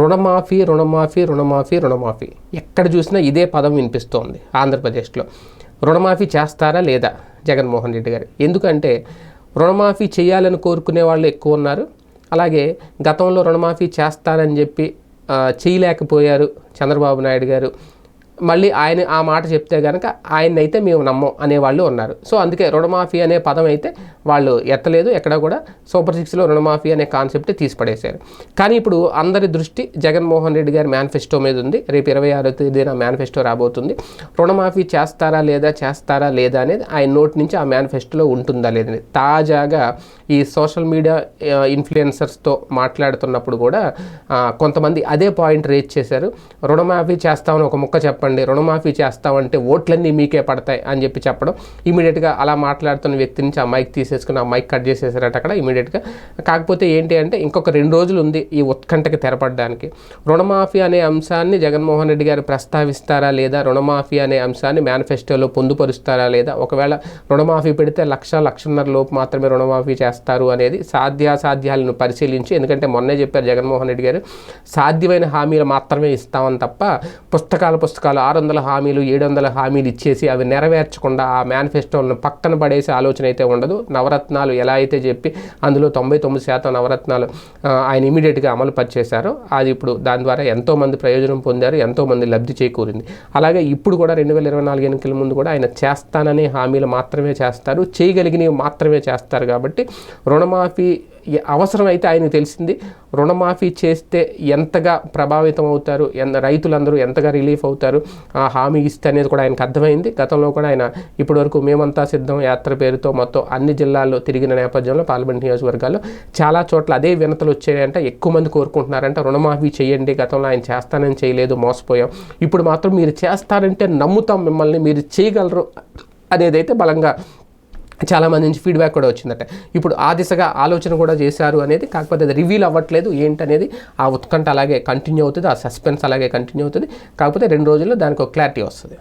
రుణమాఫీ రుణమాఫీ రుణమాఫీ రుణమాఫీ. ఎక్కడ చూసినా ఇదే పదం వినిపిస్తోంది ఆంధ్రప్రదేశ్లో. రుణమాఫీ చేస్తారా లేదా జగన్మోహన్ రెడ్డి గారు? ఎందుకంటే రుణమాఫీ చేయాలని కోరుకునే వాళ్ళు ఎక్కువ ఉన్నారు. అలాగే గతంలో రుణమాఫీ చేస్తారని చెప్పి చేయలేకపోయారు చంద్రబాబు నాయుడు గారు. మళ్ళీ ఆయన ఆ మాట చెప్తే కనుక ఆయన అయితే మేము నమ్మం అనేవాళ్ళు ఉన్నారు. సో అందుకే రుణమాఫీ అనే పదం అయితే వాళ్ళు ఎత్తలేదు. ఎక్కడ కూడా సూపర్ సిక్స్లో రుణమాఫీ అనే కాన్సెప్ట్ తీసిపడేశారు. కానీ ఇప్పుడు అందరి దృష్టి జగన్మోహన్ రెడ్డి గారి మేనిఫెస్టో మీద ఉంది. రేపు ఇరవై ఆరో తేదీన మేనిఫెస్టో రాబోతుంది. రుణమాఫీ చేస్తారా లేదా చేస్తారా లేదా అనేది ఆయన నోటి నుంచి ఆ మేనిఫెస్టోలో ఉంటుందా లేదని తాజాగా ఈ సోషల్ మీడియా ఇన్ఫ్లుయెన్సర్స్తో మాట్లాడుతున్నప్పుడు కూడా కొంతమంది అదే పాయింట్ రేజ్ చేశారు. రుణమాఫీ చేస్తామని ఒక ముక్క చెప్పండి. రుణమాఫీ చేస్తామంటే ఓట్లన్నీ మీకే పడతాయి అని చెప్పి చెప్పడం. ఇమీడియట్గా అలా మాట్లాడుతున్న వ్యక్తి నుంచి ఆ మైక్ తీసేసుకుని ఆ మైక్ కట్ చేసేసారట అక్కడ ఇమీడియట్గా. కాకపోతే ఏంటి అంటే ఇంకొక రెండు రోజులు ఉంది ఈ ఉత్కంఠకి తెరపడడానికి. రుణమాఫీ అనే అంశాన్ని జగన్మోహన్ రెడ్డి గారు ప్రస్తావిస్తారా లేదా? రుణమాఫీ అనే అంశాన్ని మేనిఫెస్టోలో పొందుపరుస్తారా లేదా? ఒకవేళ రుణమాఫీ పెడితే లక్ష లక్షన్నర లోపు మాత్రమే రుణమాఫీ చేస్తారు అనేది సాధ్యాసాధ్యాలను పరిశీలించి ఎందుకంటే మొన్నే చెప్పారు జగన్మోహన్ రెడ్డి గారు సాధ్యమైన హామీలు మాత్రమే ఇస్తామని తప్ప పుస్తకాల పుస్తకాలు ఆరు వందల హామీలు ఏడు వందల హామీలు ఇచ్చేసి అవి నెరవేర్చకుండా ఆ మేనిఫెస్టోలను పక్కన పడేసే ఆలోచన అయితే ఉండదు. నవరత్నాలు ఎలా అయితే చెప్పి అందులో తొంభై తొమ్మిది శాతం నవరత్నాలు ఆయన ఇమీడియట్గా అమలు పరిచేశారు. అది ఇప్పుడు దాని ద్వారా ఎంతోమంది ప్రయోజనం పొందారు ఎంతోమంది లబ్ధి చేకూరింది. అలాగే ఇప్పుడు కూడా రెండు వేల ఇరవై నాలుగు ఎన్నికల ముందు కూడా ఆయన చేస్తాననే హామీలు మాత్రమే చేస్తారు చేయగలిగినవి మాత్రమే చేస్తారు కాబట్టి రుణమాఫీ అవసరమైతే ఆయనకు తెలిసింది రుణమాఫీ చేస్తే ఎంతగా ప్రభావితం అవుతారు ఎంత రైతులందరూ ఎంతగా రిలీఫ్ అవుతారు ఆ హామీ ఇస్తే అనేది కూడా ఆయనకు అర్థమైంది. గతంలో కూడా ఆయన ఇప్పటివరకు మేమంతా సిద్ధం యాత్ర పేరుతో మొత్తం అన్ని జిల్లాల్లో తిరిగిన నేపథ్యంలో పార్లమెంట్ నియోజకవర్గాల్లో చాలా చోట్ల అదే వినతలు వచ్చాయంటే ఎక్కువ మంది కోరుకుంటున్నారంటే రుణమాఫీ చేయండి గతంలో ఆయన చేస్తానని చేయలేదు మోసపోయాం. ఇప్పుడు మాత్రం మీరు చేస్తారంటే నమ్ముతాం మిమ్మల్ని మీరు చేయగలరు అనేది అయితే బలంగా చాలామంది నుంచి ఫీడ్బ్యాక్ కూడా వచ్చిందట. ఇప్పుడు ఆ దిశగా ఆలోచన కూడా చేశారు అనేది కాకపోతే అది రివీల్ అవ్వట్లేదు ఏంటనేది ఆ ఉత్కంఠ అలాగే కంటిన్యూ అవుతుంది ఆ సస్పెన్స్ అలాగే కంటిన్యూ అవుతుంది. కాకపోతే రెండు రోజుల్లో దానికి ఒక క్లారిటీ వస్తుంది.